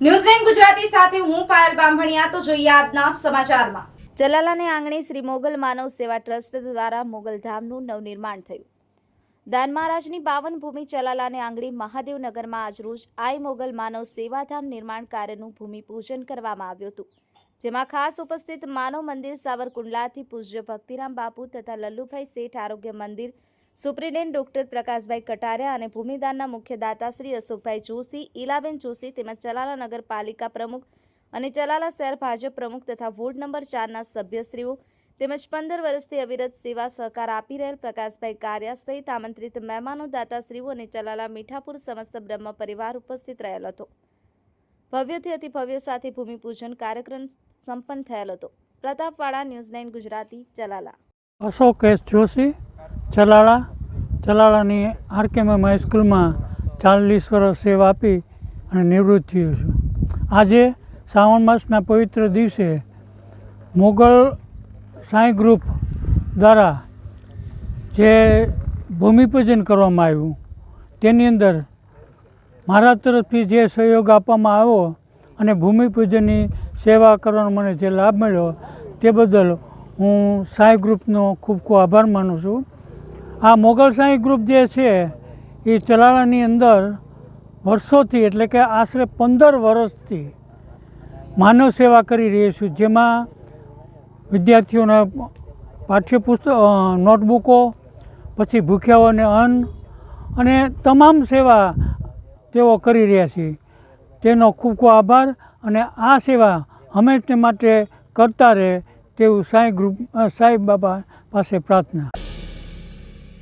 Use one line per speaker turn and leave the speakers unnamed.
ન્યૂઝલેન્ડ ગુજરાતી સાથે હું પાયલ
મોગલ માનવ સેવાધામ નિર્માણ કાર્યનું ભૂમિપૂજન કરવામાં આવ્યું હતું. જેમાં ખાસ ઉપસ્થિત માનવ મંદિર સાવરકુંડલાથી પૂજ્ય ભક્તિરામ બાપુ તથા લલ્લુભાઈ શેઠ આરોગ્ય મંદિર સુપ્રિન્ટેન્ડન્ટ ડોક્ટર પ્રકાશભાઈ કટારિયા અને ભૂમિદાનના મુખ્ય દાતા શ્રી અશોકભાઈ જોશી, ઈલાબેન જોશી તેમજ ચલાલા નગરપાલિકા પ્રમુખ અને ચલાલા શહેર ભાજપ પ્રમુખ તથા વોર્ડ નંબર ચારના સભ્યશ્રીઓ તેમજ પંદર વર્ષથી અવિરત સેવા સહકાર આપી રહેલ પ્રકાશભાઈ કારિયા સહિત આમંત્રિત મહેમાનો, દાતાશ્રીઓ અને ચલાલા મીઠાપુર સમસ્ત બ્રહ્મ પરિવાર ઉપસ્થિત રહેલ હતો. ભવ્યથી અતિ ભવ્ય સાથે ભૂમિપૂજન કાર્યક્રમ સંપન્ન થયેલ હતો. Pratapwada news nine Gujarati, Chalala.
Ashok S Joshi Chalala, ચલાળાની RKM હાઈસ્કૂલમાં ચાલીસ વર્ષ સેવા આપી અને નિવૃત્ત થયો છું. આજે શ્રાવણ માસના પવિત્ર દિવસે મોગલ સાંઈ ગ્રુપ દ્વારા જે ભૂમિપૂજન કરવામાં આવ્યું, તેની અંદર મારા તરફથી જે સહયોગ આપવામાં આવ્યો અને ભૂમિપૂજનની સેવા કરવાનો મને જે લાભ મળ્યો, તે બદલ હું સાંઈ ગ્રુપનો ખૂબ ખૂબ આભાર માનું છું. આ મોગલ સાંઈ ગ્રુપ જે છે, એ ચલાળાની અંદર વર્ષોથી એટલે કે આશરે પંદર વર્ષથી માનવ સેવા કરી રહી છું, જેમાં વિદ્યાર્થીઓના પાઠ્યપુસ્તક નોટબુકો, પછી ભૂખ્યાઓને અન્ન અને તમામ સેવા તેઓ કરી રહ્યા છે. તેનો ખૂબ ખૂબ આભાર અને આ સેવા હંમેશને માટે કરતા રહે તેવું સાંઈ ગ્રુપ સાંઈ બાબા પાસે પ્રાર્થના.